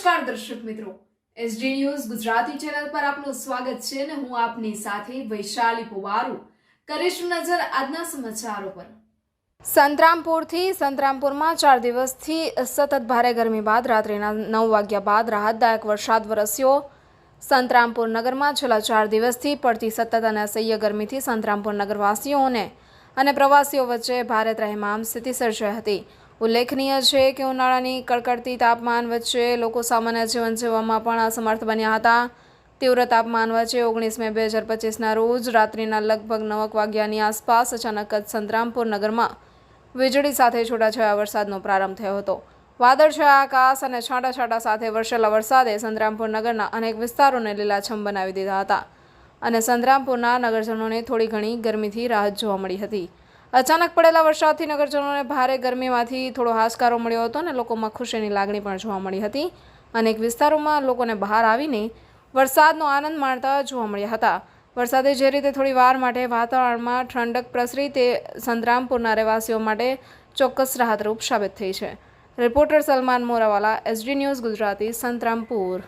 નમસ્કાર દર્શક મિત્રો. એસડી ન્યૂઝ ગુજરાતી ચેનલ પર આપનું સ્વાગત છે અને હું આપની સાથે વૈશાલી પુવારુ. કરીશું નજર આજના સમાચારો પર. સંતરામપુરથી સંતરામપુરમાં ચાર દિવસથી સતત ભારે ગરમી બાદ રાત્રિના નવ વાગ્યા બાદ રાહતદાયક વરસાદ વરસ્યો. સંતરામપુર નગરમાં છેલ્લા ચાર દિવસથી પડતી સતત અને અસહ્ય ગરમીથી સંતરામપુર નગરવાસીઓને અને પ્રવાસીઓ વચ્ચે ભારે ત્રહેમામ સ્થિતિ સર્જાઈ હતી. ઉલ્લેખનીય છે કે ઉનાળાની કડકડતી તાપમાન વચ્ચે લોકો સામાન્ય જીવન જીવવામાં પણ અસમર્થ બન્યા હતા. તીવ્ર તાપમાન વચ્ચે ઓગણીસ મે બે હજાર પચીસના રોજ રાત્રિના લગભગ નવક વાગ્યાની આસપાસ અચાનક જ સંતરામપુર નગરમાં વીજળી સાથે છૂટાછવાયા વરસાદનો પ્રારંભ થયો હતો. વાદળછાયા આકાશ અને છાંટાછાંટા સાથે વરસેલા વરસાદે સંતરામપુર નગરના અનેક વિસ્તારોને લીલાછમ બનાવી દીધા હતા અને સંતરામપુરના નગરજનોને થોડી ઘણી ગરમીથી રાહત જોવા મળી હતી. અચાનક પડેલા વરસાદથી નગરજનોને ભારે ગરમીમાંથી થોડો હાશકારો મળ્યો હતો અને લોકોમાં ખુશીની લાગણી પણ જોવા મળી હતી. અનેક વિસ્તારોમાં લોકોને બહાર આવીને વરસાદનો આનંદ માણતા જોવા મળ્યા હતા. વરસાદે જે રીતે થોડી વાર માટે વાતાવરણમાં ઠંડક પ્રસરી તે સંતરામપુરના રહેવાસીઓ માટે ચોક્કસ રાહતરૂપ સાબિત થઈ છે. Reporter Salman Morawala, SD news Gujarati, Santrampur.